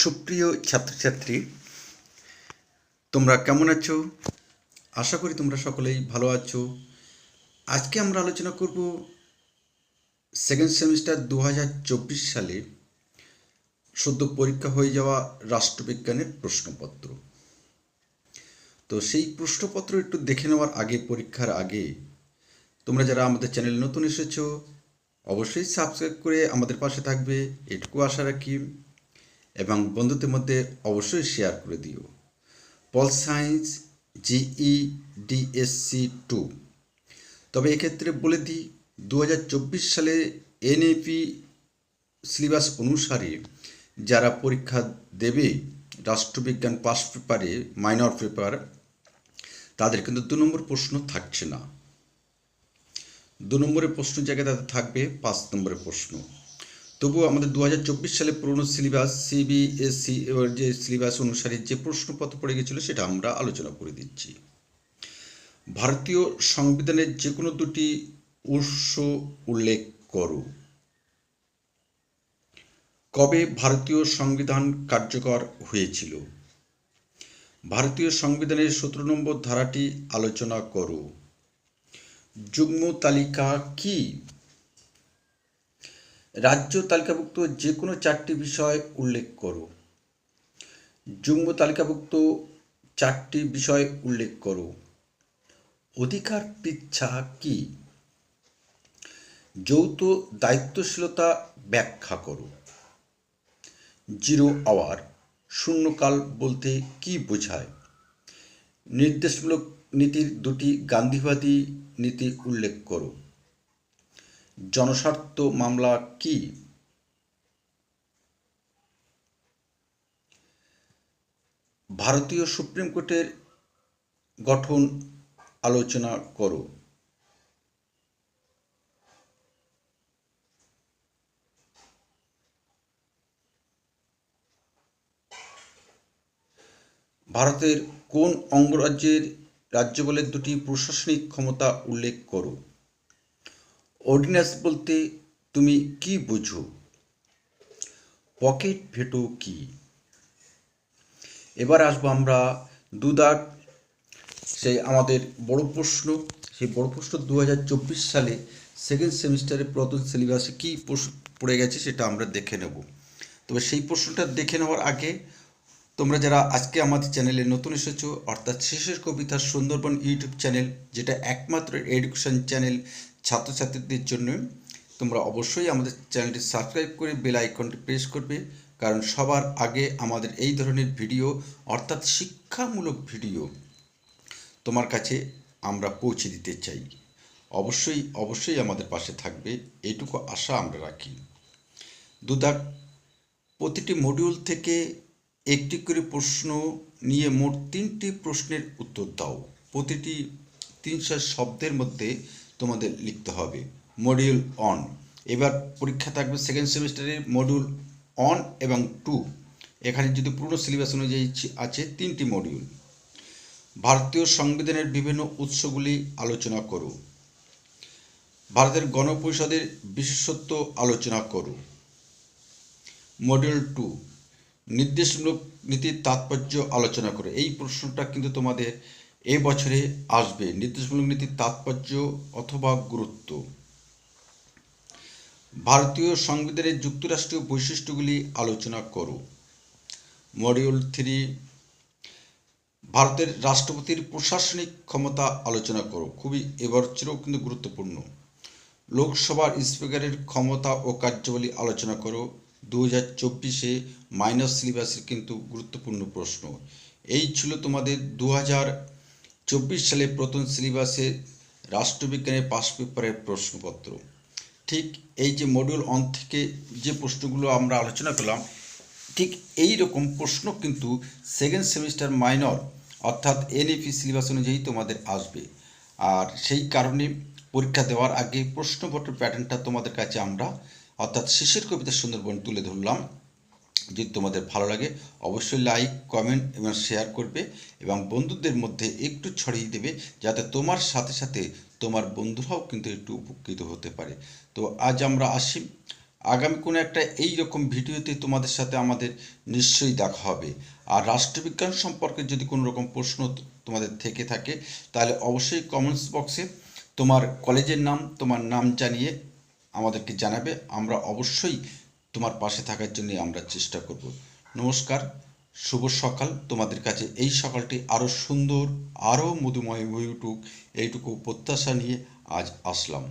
সুপ্রিয় ছাত্রছাত্রী, তোমরা কেমন আছো? আশা করি তোমরা সকলেই ভালো আছো। আজকে আমরা আলোচনা করব সেকেন্ড সেমিস্টার দু হাজার চব্বিশ সালে সদ্য পরীক্ষা হয়ে যাওয়া রাষ্ট্রবিজ্ঞানের প্রশ্নপত্র। তো সেই প্রশ্নপত্র একটু দেখে নেওয়ার আগে, পরীক্ষার আগে, তোমরা যারা আমাদের চ্যানেল নতুন এসেছ, অবশ্যই সাবস্ক্রাইব করে আমাদের পাশে থাকবে। এটুকু আশা রাখি। এবং বন্ধুদের মধ্যে অবশ্যই শেয়ার করে দিও। Pol science GE DSC two তবে এক্ষেত্রে বলে দিই দু হাজার চব্বিশ সালে এনএপি সিলেবাস অনুসারে যারা পরীক্ষা দেবে রাষ্ট্রবিজ্ঞান পাস পেপারে মাইনর পেপার তাদের কিন্তু দু নম্বর প্রশ্ন থাকছে না। দু নম্বরের প্রশ্ন জায়গায় তাদের থাকবে, পাঁচ নম্বরের প্রশ্ন। তবুও আমাদের দু হাজার চব্বিশ সালে পুরনো সিলেবাস সিবিএসসি এবার যে সিলেবাস অনুসারে যে প্রশ্নপত্র পড়ে গেছিল সেটা আমরা আলোচনা করে দিচ্ছি। ভারতীয় সংবিধানের যে কোনো দুটি উৎস উল্লেখ করো। কবে ভারতীয় সংবিধান কার্যকর হয়েছিল? ভারতীয় সংবিধানের সতেরো নম্বর ধারাটি আলোচনা করো। যুগ্ম তালিকা কি? রাজ্য তালিকাভুক্ত যে কোনো চারটি বিষয় উল্লেখ করো। যুগ্ম তালিকাভুক্ত চারটি বিষয় উল্লেখ করো। অধিকার পিচ্ছা কি? যৌথ দায়িত্বশীলতা ব্যাখ্যা করো। জিরো আওয়ার, শূন্যকাল বলতে কি বোঝায়? নির্দেশমূলক নীতির দুটি গান্ধীবাদী নীতি উল্লেখ করো। জনস্বার্থ মামলা কি? ভারতীয় সুপ্রিম কোর্টের গঠন আলোচনা করো। ভারতের কোন অঙ্গরাজ্যের রাজ্যপালের দুটি প্রশাসনিক ক্ষমতা উল্লেখ করো? অর্ডিন্যান্স বলতে তুমি কি বুঝো? পকেট ভেটো কি? এবার আসব আমরা দুদাগ সেই আমাদের বড় প্রশ্ন। সেই বড় প্রশ্ন দু হাজার চব্বিশ সালে সেকেন্ড সেমিস্টারে প্রথম সিলেবাসে কী পড়ে গেছে সেটা আমরা দেখে নেব। তবে সেই প্রশ্নটা দেখে নেওয়ার আগে তোমরা যারা আজকে আমাদের চ্যানেলে নতুন এসেছ, অর্থাৎ শেষের কবিতা সুন্দরবন ইউটিউব চ্যানেল, যেটা একমাত্র এডুকেশন চ্যানেল ছাত্রছাত্রীদের জন্য, তোমরা অবশ্যই আমাদের চ্যানেলটি সাবস্ক্রাইব করে বেল আইকনটি প্রেস করবে, কারণ সবার আগে আমাদের এই ধরনের ভিডিও, অর্থাৎ শিক্ষামূলক ভিডিও, তোমার কাছে আমরা পৌঁছে দিতে চাই। অবশ্যই অবশ্যই আমাদের পাশে থাকবে এইটুকু আশা আমরা রাখি। দুদাক, প্রতিটি মডিউল থেকে একটি করে প্রশ্ন নিয়ে মোট তিনটি প্রশ্নের উত্তর দাও। প্রতিটি তিনশো শব্দের মধ্যে তোমাদের লিখতে হবে। মডিউল অন এবার পরীক্ষা থাকবে সেকেন্ড সেমিস্টারের মডিউল অন এবং টু এখানে যদি পুরনো সিলেবাস অনুযায়ী আছে, তিনটি মডিউল ভারতীয় সংবিধানের বিভিন্ন উৎসগুলি আলোচনা করো। ভারতের গণপরিষদের বিশেষত্ব আলোচনা করো। মডিউল টু নির্দেশমূলক নীতির তাৎপর্য আলোচনা করো। এই প্রশ্নটা কিন্তু তোমাদের এ বছরে আসবে। নির্দেশমূলক নীতির তাৎপর্য অথবা গুরুত্ব। ভারতীয় সংবিধানের যুক্তরাষ্ট্রীয় বৈশিষ্ট্যগুলি আলোচনা করো। Module three. ভারতের রাষ্ট্রপতির প্রশাসনিক ক্ষমতা আলোচনা করো। খুবই এবার এবছরও কিন্তু গুরুত্বপূর্ণ। লোকসভার স্পিকারের ক্ষমতা ও কার্যাবলী আলোচনা করো। দু হাজার চব্বিশে সিলেবাসের কিন্তু গুরুত্বপূর্ণ প্রশ্ন। এই ছিল তোমাদের দু হাজার চব্বিশ সালে প্রথম সিলেবাসে রাষ্ট্রবিজ্ঞানের পাস পেপারের প্রশ্নপত্র। ঠিক এই যে মডিউল অন থেকে যে প্রশ্নগুলো আমরা আলোচনা করলাম, ঠিক এই রকম প্রশ্ন কিন্তু সেকেন্ড সেমিস্টার মাইনর অর্থাৎ এনএপি সিলেবাস অনুযায়ী তোমাদের আসবে। আর সেই কারণে পরীক্ষা দেওয়ার আগে প্রশ্নপত্র প্যাটার্নটা তোমাদের কাছে আমরা অর্থাৎ শেষের কবিতা সুন্দরবন তুলে ধরলাম। যদি তোমাদের ভালো লাগে, অবশ্যই লাইক কমেন্ট এবং শেয়ার করবে এবং বন্ধুদের মধ্যে একটু ছড়িয়ে দেবে যাতে তোমার সাথে সাথে তোমার বন্ধুরাও কিন্তু একটু উপকৃত হতে পারে। তো আজ আমরা আসি। আগামী কোনো একটা এই রকম ভিডিওতে তোমাদের সাথে আমাদের নিশ্চয়ই দেখা হবে। আর রাষ্ট্রবিজ্ঞান সম্পর্কে যদি কোনো রকম প্রশ্ন তোমাদের থেকে থাকে, তাহলে অবশ্যই কমেন্টস বক্সে তোমার কলেজের নাম, তোমার নাম জানিয়ে আমাদেরকে জানাবে। আমরা অবশ্যই তোমার পাশে থাকার জন্য আমরা চেষ্টা করব। নমস্কার, শুভ সকাল। তোমাদের কাছে এই সকালটি আরও সুন্দর আরও মধুময় হয়ে উঠুক, এইটুকু প্রত্যাশা নিয়ে আজ আসলাম।